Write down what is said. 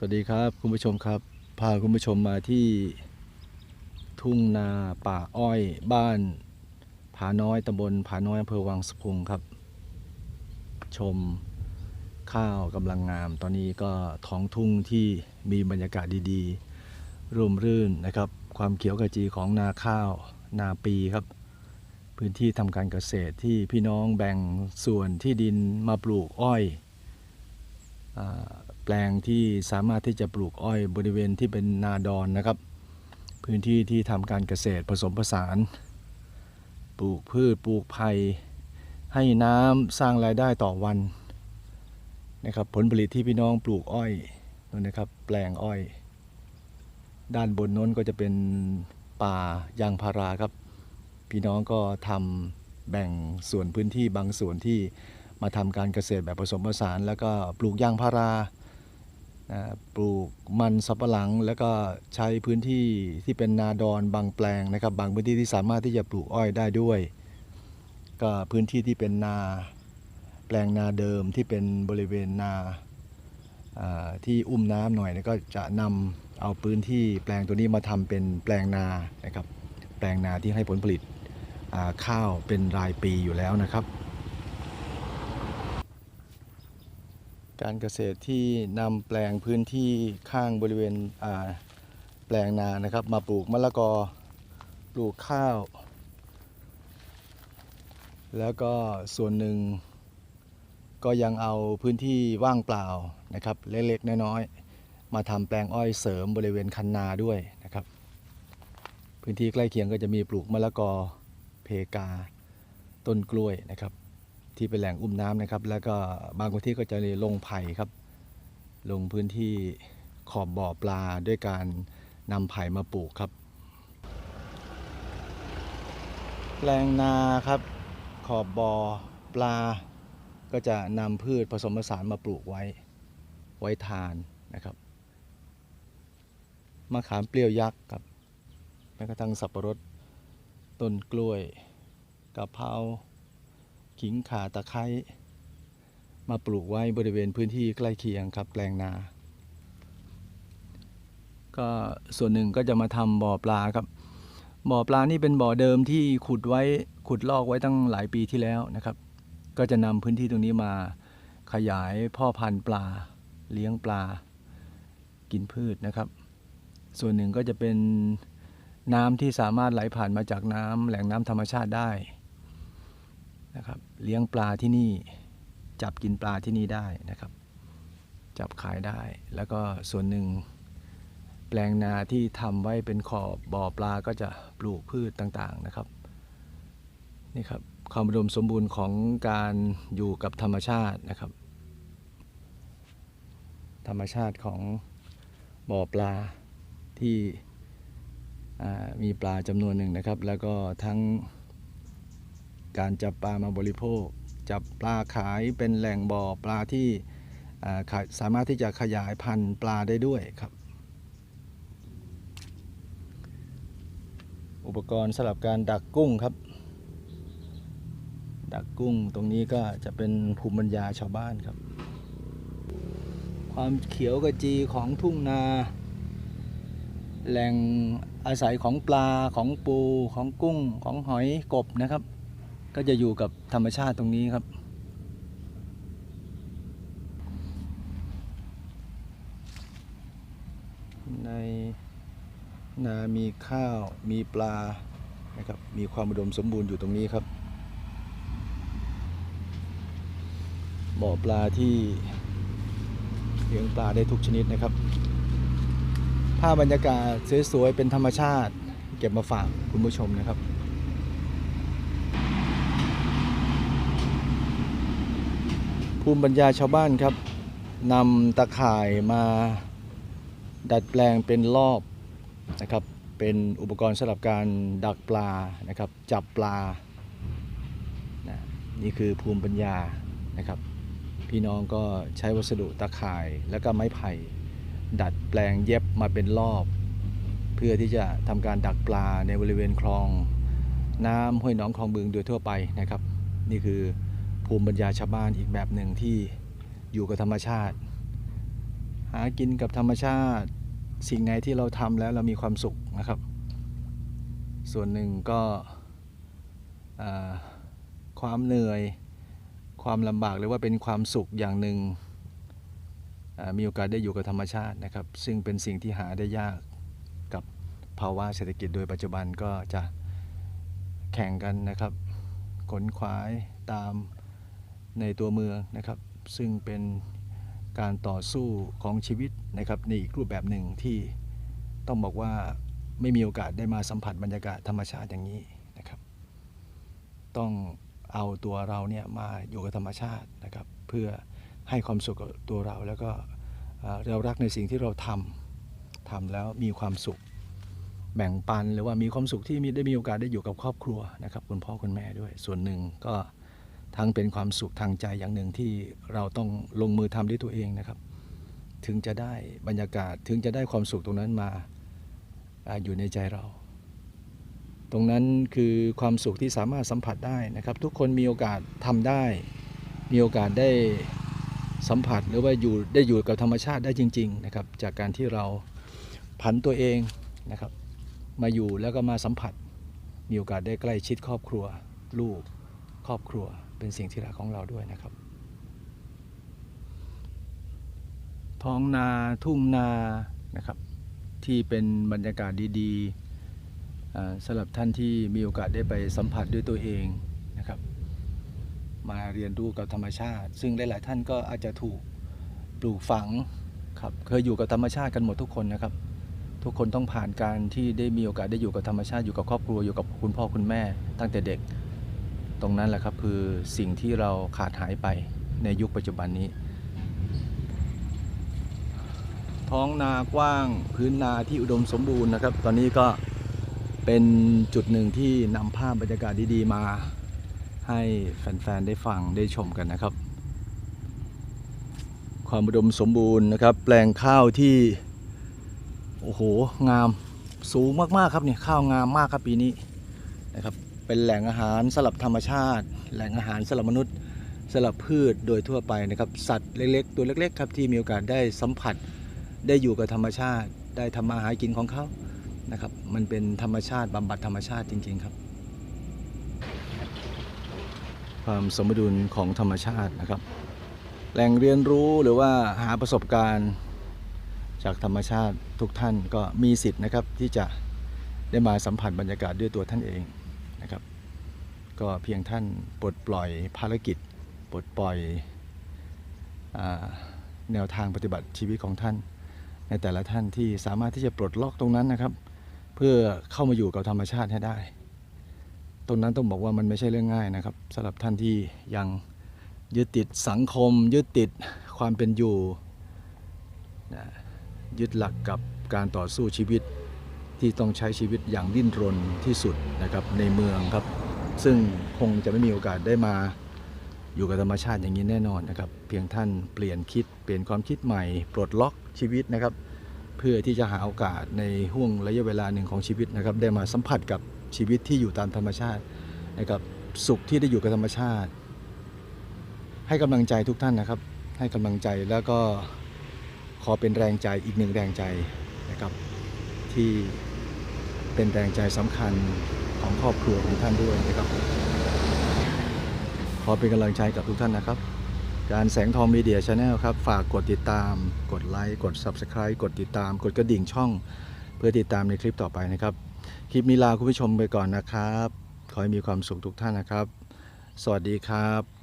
สวัสดีครับคุณผู้ชมครับ พาคุณผู้ชมมาที่ทุ่งนาป่าอ้อย บ้าน ผาน้อยตำบลผาน้อยอำเภอวังสะพุงครับ ชมข้าวกำลังงาม ตอนนี้ก็ท้องทุ่งที่มีบรรยากาศดีๆ ร่มรื่นนะครับ ความเขียวขจีของนาข้าวนาปีครับ พื้นที่ทำการเกษตรที่พี่น้องแบ่งส่วนที่ดินมาปลูกอ้อยอา แปลงที่สามารถที่จะปลูกอ้อยบริเวณที่เป็นนาดอนนะครับ พื้นที่ที่ทำการเกษตรผสมผสาน ปลูกพืชปลูกไผ่ให้น้ำสร้างรายได้ต่อวันนะครับผลผลิตที่พี่น้องปลูกอ้อยนู่นนะครับแปลงอ้อย ด้านบนน้นก็จะเป็นป่ายางพาราครับ พี่น้องก็ทำแบ่งส่วนพื้นที่บางส่วนที่มาทำการเกษตรแบบผสมผสาน แล้วก็ปลูกยางพารา ปลูกมันสับปะหลัง แล้วก็ใช้พื้นที่ที่เป็นนาดอนบางแปลงนะครับ บางพื้นที่ที่สามารถที่จะปลูกอ้อยได้ด้วย ก็พื้นที่ที่เป็นนาแปลงนาเดิมที่เป็นบริเวณนาที่อุ้มน้ำหน่อยก็จะนำเอาพื้นที่แปลงตัวนี้มาทำเป็นแปลงนานะครับ แปลงนาที่ให้ผลผลิตข้าวเป็นรายปีอยู่แล้วนะครับ การเกษตรที่นำแปลงพื้นที่ข้างบริเวณแปลงนานะครับ มาปลูกมะละกอปลูกข้าว แล้วก็ส่วนหนึ่งก็ยังเอาพื้นที่ว่างเปล่านะครับ เล็กๆน้อยๆมาทำแปลงอ้อยเสริมบริเวณคันนาด้วยนะครับ พื้นที่ใกล้เคียงก็จะมีปลูกมะละกอเพกาต้นกล้วยนะครับ ที่เป็นแหล่งอุ้มน้ำนะครับ แล้วก็บางพื้นที่ก็จะลงไผ่ครับ ลงพื้นที่ขอบบ่อปลาด้วยการนำไผ่มาปลูกครับ แปลงนาครับ ขอบบ่อปลา ก็จะนำพืชผสมผสานมาปลูกไว้ ไว้ทานนะครับมะขามเปรี้ยวยักษ์ครับแม้กระทั่งสับปะรดต้นกล้วยกะเพรา ขิงข่าตะไคร้มาปลูกไว้บริเวณพื้นที่ใกล้เคียงครับแปลงนา ก็ส่วนหนึ่งก็จะมาทำบ่อปลาครับ บ่อปลานี่เป็นบ่อเดิมที่ขุดไว้ขุดลอกไว้ตั้งหลายปีที่แล้วนะครับ ก็จะนำพื้นที่ตรงนี้มาขยายพ่อพันธุ์ปลา เลี้ยงปลา กินพืชนะครับ ส่วนหนึ่งก็จะเป็นน้ำที่สามารถไหลผ่านมาจากน้ำแหล่งน้ำธรรมชาติได้ นะครับ เลี้ยงปลาที่นี่ จับกินปลาที่นี่ได้นะครับ จับขายได้ แล้วก็ส่วนหนึ่งแปลงนาที่ทำไว้เป็นขอบบ่อปลาก็จะปลูกพืชต่างๆนะครับนี่ครับความอุดมสมบูรณ์ของการอยู่กับธรรมชาตินะครับ ธรรมชาติของบ่อปลาที่มีปลาจำนวนหนึ่งนะครับ แล้วก็ทั้ง การจับปลามาบริโภค จับปลาขายเป็นแหล่งบ่อปลาที่สามารถที่จะขยายพันธุ์ปลาได้ด้วยครับ อุปกรณ์สำหรับการดักกุ้งครับ ดักกุ้งตรงนี้ก็จะเป็นภูมิปัญญาชาวบ้านครับ ความเขียวกระจีของทุ่งนา แหล่งอาศัยของปลาของปูของกุ้งของหอยกบนะครับ ก็จะอยู่กับธรรมชาติตรงนี้ครับ ในนามีข้าวมีปลานะครับมีความอุดมสมบูรณ์อยู่ตรงนี้ครับบ่อปลาที่เลี้ยงปลาได้ทุกชนิดนะครับ ภาพบรรยากาศสวยๆเป็นธรรมชาติ เก็บมาฝากคุณผู้ชมนะครับ ภูมิปัญญาชาวบ้านครับนำตะข่ายมาดัดแปลงเป็นรอบนะครับ เป็นอุปกรณ์สำหรับการดักปลานะครับ จับปลานะนี่คือภูมิปัญญานะครับ พี่น้องก็ใช้วัสดุตะข่ายแล้วก็ไม้ไผ่ ดัดแปลงเย็บมาเป็นรอบ เพื่อที่จะทำการดักปลาในบริเวณคลอง น้ำห้วยหนองคลองบึงโดยทั่วไปนะครับ นี่คือ ภูมิปัญญาชาวบ้านอีกแบบหนึ่งที่อยู่กับธรรมชาติ หากินกับธรรมชาติ สิ่งไหนที่เราทำแล้วเรามีความสุขนะครับ ส่วนหนึ่งก็ความเหนื่อยความลำบากหรือว่าเป็นความสุขอย่างหนึ่งมีโอกาสได้อยู่กับธรรมชาตินะครับ ซึ่งเป็นสิ่งที่หาได้ยากกับภาวะเศรษฐกิจโดยปัจจุบันก็จะแข่งกันนะครับขนขวายตาม ในตัวเมืองนะครับ ซึ่งเป็นการต่อสู้ของชีวิตนะครับในอีกรูปแบบหนึ่งที่ต้องบอกว่าไม่มีโอกาสได้มาสัมผัสบรรยากาศธรรมชาติอย่างนี้นะครับ ต้องเอาตัวเราเนี่ยมาอยู่กับธรรมชาตินะครับ เพื่อให้ความสุขกับตัวเราแล้วก็เรารักในสิ่งที่เราทำทำแล้วมีความสุขแบ่งปันหรือว่ามีความสุขที่มีได้มีโอกาสได้อยู่กับครอบครัวนะครับคุณพ่อคุณแม่ด้วย ส่วนหนึ่งก็ ทั้งเป็นความสุขทางใจอย่างหนึ่งที่เราต้องลงมือทำด้วยตัวเองนะครับ ถึงจะได้บรรยากาศถึงจะได้ความสุขตรงนั้นมาอยู่ในใจเรา ตรงนั้นคือความสุขที่สามารถสัมผัสได้นะครับ ทุกคนมีโอกาสทำได้ มีโอกาสได้สัมผัสหรือว่าอยู่ได้อยู่กับธรรมชาติได้จริง ๆ นะครับ จากการที่เราผันตัวเองนะครับ มาอยู่แล้วก็มาสัมผัส มีโอกาสได้ใกล้ชิดครอบครัว ลูก ครอบครัว เป็นสิ่งที่รักของเราด้วยนะครับ ท้องนาทุ่งนานะครับ ที่เป็นบรรยากาศดีๆสำหรับท่านที่มีโอกาสได้ไปสัมผัสด้วยตัวเองนะครับ มาเรียนรู้กับธรรมชาติ ซึ่งหลายๆท่านก็อาจจะถูกปลูกฝังครับเคยอยู่กับธรรมชาติกันหมดทุกคนนะครับ ทุกคนต้องผ่านการที่ได้มีโอกาสได้อยู่กับธรรมชาติอยู่กับครอบครัวอยู่กับคุณพ่อคุณแม่ตั้งแต่เด็ก ตรงนั้นแหละครับคือสิ่งที่เราขาดหายไปในยุคปัจจุบันนี้ ท้องนากว้างพื้นนาที่อุดมสมบูรณ์นะครับ ตอนนี้ก็เป็นจุดหนึ่งที่นำภาพบรรยากาศดีๆมา ให้แฟนๆได้ฟังได้ชมกันนะครับ ความอุดมสมบูรณ์นะครับ แปลงข้าวที่โอ้โหงามสูงมากๆครับเนี่ยข้าวงามมากครับปีนี้นะครับ เป็นแหล่งอาหารสลับธรรมชาติ แหล่งอาหารสลับมนุษย์สลับพืชโดยทั่วไปนะครับสัตว์เล็กๆ ตัวเล็กๆครับที่มีโอกาสได้สัมผัส ได้อยู่กับธรรมชาติ ได้ทำมาหากินของเขานะครับ มันเป็นธรรมชาติบำบัดธรรมชาติจริง ๆครับ ความสมดุลของธรรมชาตินะครับ แหล่งเรียนรู้หรือว่าหาประสบการณ์จากธรรมชาติทุกท่านก็มีสิทธิ์นะครับที่จะได้มาสัมผัสบรรยากาศด้วยตัวท่านเอง นะครับ ก็เพียงท่านปลดปล่อยภารกิจ ปลดปล่อยอแนวทางปฏิบัติชีวิตของท่าน ในแต่ละท่านที่สามารถที่จะปลดล็อกตรงนั้นนะครับ เพื่อเข้ามาอยู่กับธรรมชาติให้ได้ ตรงนั้นต้องบอกว่ามันไม่ใช่เรื่องง่ายนะครับสำหรับท่านที่ยังยึดติดสังคม ยึดติดความเป็นอยู่นะยึดหลักกับการต่อสู้ชีวิต ที่ต้องใช้ชีวิตอย่างดิ้นรนที่สุดนะครับในเมืองครับ ซึ่งคงจะไม่มีโอกาสได้มาอยู่กับธรรมชาติอย่างนี้แน่นอนนะครับ เพียงท่านเปลี่ยนคิดเปลี่ยนความคิดใหม่ ปลดล็อกชีวิตนะครับ เพื่อที่จะหาโอกาสในห่วงระยะเวลาหนึ่งของชีวิตนะครับ ได้มาสัมผัสกับชีวิตที่อยู่ตามธรรมชาตินะครับสุขที่ได้อยู่กับธรรมชาติ ให้กำลังใจทุกท่านนะครับ ให้กำลังใจแล้วก็ขอเป็นแรงใจอีกหนึ่งแรงใจนะครับที่ เป็นแรงใจสำคัญของครอบครัวของท่านด้วยนะครับ ขอเป็นกำลังใจกับทุกท่านนะครับ การแสงทองมีเดียชาแนลครับ ฝากกดติดตาม กดไลค์ กด Subscribe กดติดตาม กดกระดิ่งช่อง เพื่อติดตามในคลิปต่อไปนะครับ คลิปนี้ลาคุณผู้ชมไปก่อนนะครับ ขอให้มีความสุขทุกท่านนะครับ สวัสดีครับ